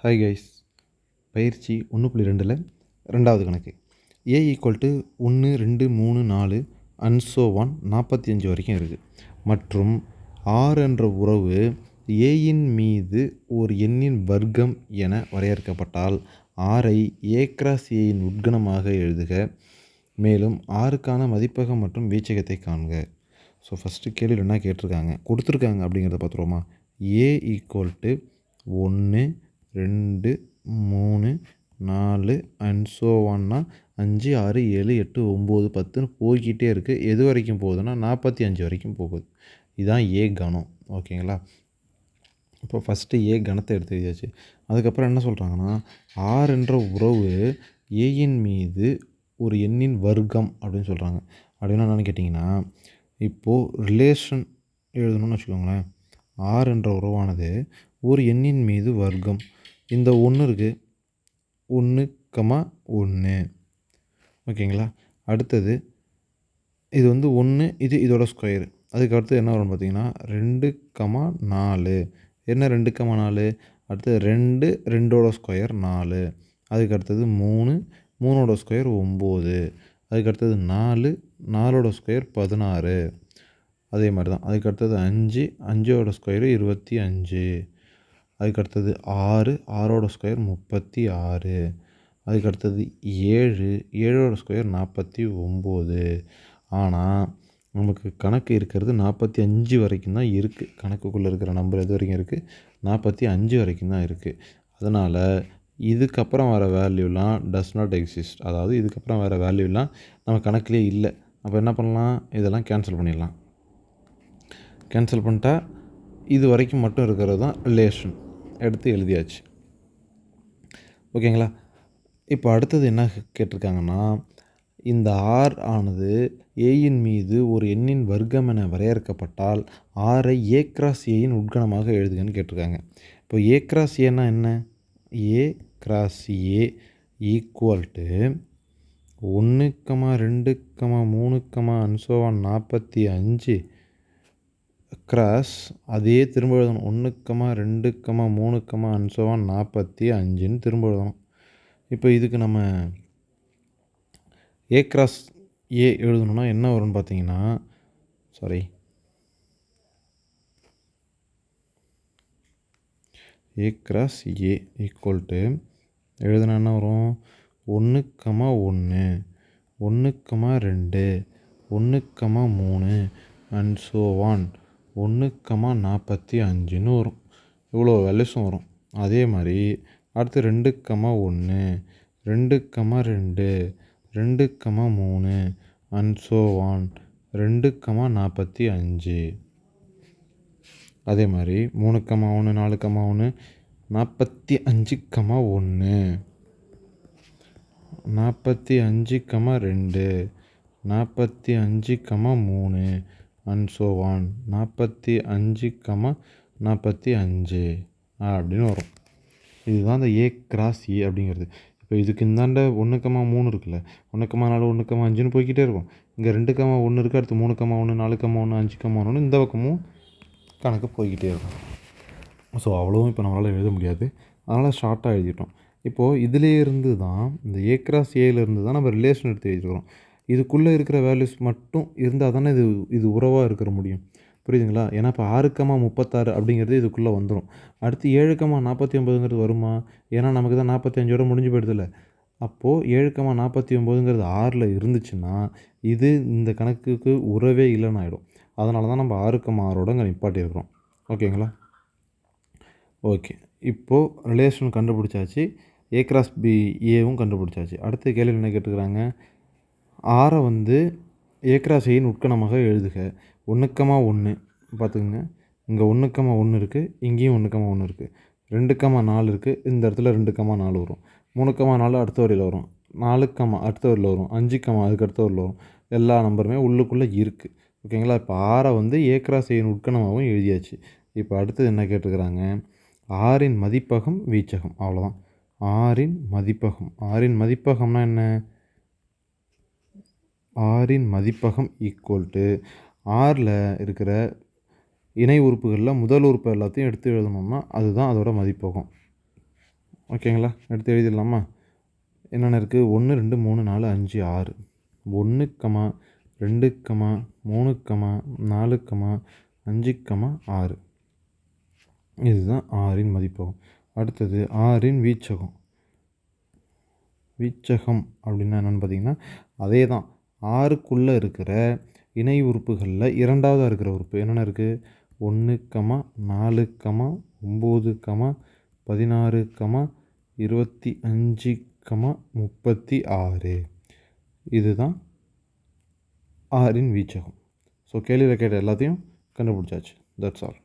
Hi guys பயிற்சி ஒன்று புள்ளி ரெண்டில் ரெண்டாவது கணக்கு. ஏ ஈக்குவல் டு ஒன்று ரெண்டு மூணு நாலு அன்சோ ஒன் நாற்பத்தி அஞ்சு வரைக்கும் இருக்குது மற்றும் ஆர் என்ற உறவு ஏயின் மீது ஒரு எண்ணின் வர்க்கம் என வரையறுக்கப்பட்டால் ஆரை ஏ கிராஸ் ஏயின் உட்கணமாக எழுதுக. மேலும் ஆறுக்கான மதிப்பகம் மற்றும் வீச்சகத்தை காண்க. ஸோ ஃபஸ்ட்டு கேள்வி என்ன கேட்டிருக்காங்க? கொடுத்துருக்காங்க அப்படிங்கிறத பார்த்துருவோமா? ஏ ஈக்குவல் டு ஒன்று ரெண்டு மூணு நாலு அண்ட் ஸோ ஒன்னா அஞ்சு ஆறு ஏழு எட்டு ஒம்பது பத்துன்னு போய்கிட்டே இருக்குது எது வரைக்கும் போகுதுன்னா நாற்பத்தி அஞ்சு வரைக்கும் போகுது. இதுதான் ஏ கணம். ஓகேங்களா? இப்போ ஃபஸ்ட்டு ஏ கணத்தை எடுத்து எழுதியாச்சு. அதுக்கப்புறம் என்ன சொல்கிறாங்கன்னா ஆர் என்ற உறவு ஏயின் மீது ஒரு எண்ணின் வர்க்கம் அப்படின்னு சொல்கிறாங்க அப்படின்னா என்னன்னு கேட்டிங்கன்னா இப்போது ரிலேஷன் எழுதணும்னு வச்சுக்கோங்களேன். ஆர் என்ற உறவானது ஒரு எண்ணின் மீது வர்க்கம். இந்த ஒன்று இருக்குது ஒன்று கமா ஒன்று ஓகேங்களா? அடுத்தது இது வந்து ஒன்று இது இதோட ஸ்கொயர் அதுக்கு அடுத்து என்ன வரும் பார்த்தீங்கன்னா ரெண்டு கமா நாலு. என்ன ரெண்டு கமா நாலு? அடுத்தது ரெண்டு ரெண்டோட ஸ்கொயர் நாலு. அதுக்கு அடுத்தது மூணு மூணோட ஸ்கொயர் ஒம்பது. அதுக்கு அடுத்தது நாலு நாலோட ஸ்கொயர் பதினாறு. அதே மாதிரி தான். அதுக்கு அடுத்தது அஞ்சு அஞ்சோட ஸ்கொயர் இருபத்தி அஞ்சு. அதுக்கு அடுத்தது ஆறு ஆறோட ஸ்கொயர் முப்பத்தி ஆறு. அதுக்கு அடுத்தது ஏழு ஏழோட ஸ்கொயர் நாற்பத்தி ஒம்பது. ஆனால் நமக்கு கணக்கு இருக்கிறது நாற்பத்தி அஞ்சு வரைக்கும் தான் இருக்குது கணக்குக்குள்ளே இருக்கிற நம்பர் எது வரைக்கும் இருக்குது நாற்பத்தி அஞ்சு வரைக்கும் தான் இருக்குது அதனால் இதுக்கப்புறம் வர வேல்யூலாம் டஸ் நாட் எக்ஸிஸ்ட் அதாவது இதுக்கப்புறம் வர வேல்யூலாம் நம்ம கணக்குலேயே இல்லை. அப்போ என்ன பண்ணலாம்? இதெல்லாம் கேன்சல் பண்ணிடலாம். கேன்சல் பண்ணிட்டா இது வரைக்கும் மட்டும் இருக்கிறது தான் ரிலேஷன் எடுத்து எழுதியாச்சு. ஓகேங்களா? இப்போ அடுத்தது என்ன கேட்டிருக்காங்கன்னா இந்த ஆர் ஆனது ஏயின் மீது ஒரு எண்ணின் வர்க்கம் என வரையறுக்கப்பட்டால் ஆரை ஏ கிராஸ் ஏயின் உட்கணமாக எழுதுகன்னு கேட்டிருக்காங்க. இப்போ ஏ கிராஸ் ஏன்னா என்ன? A cross A equal to ஒன்று கமா ரெண்டு கமா மூணு கமா அன்சோவான் நாற்பத்தி அஞ்சு க்ராஸ் அதே திரும்ப எழுதணும் ஒன்றுக்கமா ரெண்டுக்கமா மூணுக்கமா கமா அன்சோவான் நாற்பத்தி அஞ்சுன்னு திரும்ப எழுதணும் இப்போ இதுக்கு நம்ம ஏ கிராஸ் ஏ எழுதணும்னா என்ன வரும்னு பார்த்தீங்கன்னா sorry A cross A equal to எழுதுனா என்ன வரும்? ஒன்றுக்கமா ஒன்று ஒன்றுக்கமா ரெண்டு ஒன்றுக்கமா மூணு அண்ட் ஸோ ஒன் ஒன்று கமா நாற்பத்தி அஞ்சுன்னு வரும். இவ்வளோ வேல்யூஸும் வரும். அதே மாதிரி அடுத்து ரெண்டு கமா ஒன்று ரெண்டு கமா ரெண்டு ரெண்டு கமா மூணு அண்ட் ஸோ ஒன் ரெண்டு கமா நாற்பத்தி அஞ்சு. அதே மாதிரி மூணு கமா ஒன்று நாலு கமா ஒன்று நாற்பத்தி அஞ்சு கமா ஒன்று நாற்பத்தி அஞ்சு கமா ரெண்டு நாற்பத்தி அஞ்சு கமா மூணு அண்ட் ஸோ ஒன் நாற்பத்தி அஞ்சு கமா நாற்பத்தி அஞ்சு. அப்படின்னு வரும். இதுதான் இந்த ஏ கிராஸ் ஏ அப்படிங்கிறது. இப்போ இதுக்கு இந்தாண்ட ஒன்றுக்கமா மூணு இருக்குல்ல. ஒன்றுக்கமா நாலு ஒன்றுக்கமா அஞ்சுன்னு போய்கிட்டே இருக்கும். இங்கே ரெண்டு கமா ஒன்று இருக்குது அடுத்து மூணு கமா ஒன்று நாலு கமா ஒன்று அஞ்சு கமா ஒன்று இந்த பக்கமும் கணக்கு போய்கிட்டே இருக்கும். ஸோ அவ்வளோவும் இப்போ நம்மளால் எழுத முடியாது. அதனால் ஷார்ட்டாக எழுதிட்டோம். இப்போது இதிலே இருந்து தான் இந்த ஏ கிராஸ் ஏலேருந்து தான் நம்ம ரிலேஷன் எடுத்து எழுதிக்கிறோம் இதுக்குள்ளே இருக்கிற வேல்யூஸ் மட்டும் இருந்தால் தானே இது இது உறவாக இருக்கிற முடியும். புரியுதுங்களா? ஏன்னா இப்போ ஆறுக்கமா முப்பத்தாறு அப்படிங்கிறது இதுக்குள்ளே வந்துடும் அடுத்து ஏழுக்கமா நாற்பத்தி ஒம்பதுங்கிறது வருமா? ஏன்னா நமக்கு தான் நாற்பத்தி அஞ்சோட முடிஞ்சு போயிடுதில்ல. அப்போது ஏழுக்கமா நாற்பத்தி ஒம்பதுங்கிறது ஆறில் இருந்துச்சுன்னா இது இந்த கணக்குக்கு உறவே இல்லைன்னு ஆகிடும் அதனால தான் நம்ம ஆறுக்கமா ஆறோட இங்கே நிப்பாட்டியிருக்கிறோம் ஓகேங்களா? ஓகே. இப்போது ரிலேஷன் கண்டுபிடிச்சாச்சு. ஏ கிராஸ் பி ஏவும் கண்டுபிடிச்சாச்சு. அடுத்த கேள்வி என்ன கேட்டுக்கிறாங்க ஆரை வந்து ஏ கிராஸ் உட்கணமாக எழுதுக. ஒன்றுக்கமா ஒன்று பார்த்துக்குங்க. இங்கே ஒன்றுக்கமா ஒன்று இருக்குது இங்கேயும் ஒன்றுக்கமா ஒன்று இருக்குது ரெண்டுக்கமா நாலு இருக்குது இந்த இடத்துல ரெண்டுக்கமா நாலு வரும். மூணுக்கமா நாலு அடுத்த வரையில் வரும். நாலுக்கமா அடுத்த வரையில் வரும். அஞ்சுக்கமா அதுக்கு அடுத்த வரும். எல்லா நம்பருமே உள்ளுக்குள்ளே இருக்குது ஓகேங்களா? இப்போ ஆரை வந்து ஏ செய்யின் உட்கணமாகவும் எழுதியாச்சு. இப்போ அடுத்தது என்ன கேட்டுக்கிறாங்க ஆறின் மதிப்பகம் வீச்சகம். அவ்வளோதான் ஆறின் மதிப்பகம். ஆறின் மதிப்பகம்னா என்ன? ஆறின் மதிப்பகம் ஈக்குவல் டு ஆறில் இருக்கிற இணை உறுப்புகளில் முதல் உறுப்பு எல்லாத்தையும் எடுத்து எழுதணும்னா அதுதான் அதோட மதிப்பகம். ஓகேங்களா எடுத்து எழுதிடலாமா? என்னென்ன இருக்குது ஒன்று ரெண்டு மூணு நாலு அஞ்சு ஆறு. ஒன்று கமா ரெண்டு கமா மூணு கமா நாலு கமா அஞ்சு கமா ஆறு. இதுதான் ஆறின் மதிப்பகம். அடுத்தது ஆறின் வீச்சகம். வீச்சகம் அப்படின்னா என்னென்னு பார்த்தீங்கன்னா அதே தான் ஆறுக்குள்ளே இருக்கிற இணை உறுப்புகளில் இரண்டாவதாக இருக்கிற உறுப்பு என்னென்ன இருக்குது ஒன்று கமா நாலு கமா ஒம்பது கமா பதினாறு கமா இருபத்தி அஞ்சு கமா முப்பத்தி ஆறு. இதுதான் ஆறின் வீச்சகம். ஸோ கேள்வியில் கேட்ட எல்லாத்தையும் கண்டுபிடிச்சாச்சு. That's all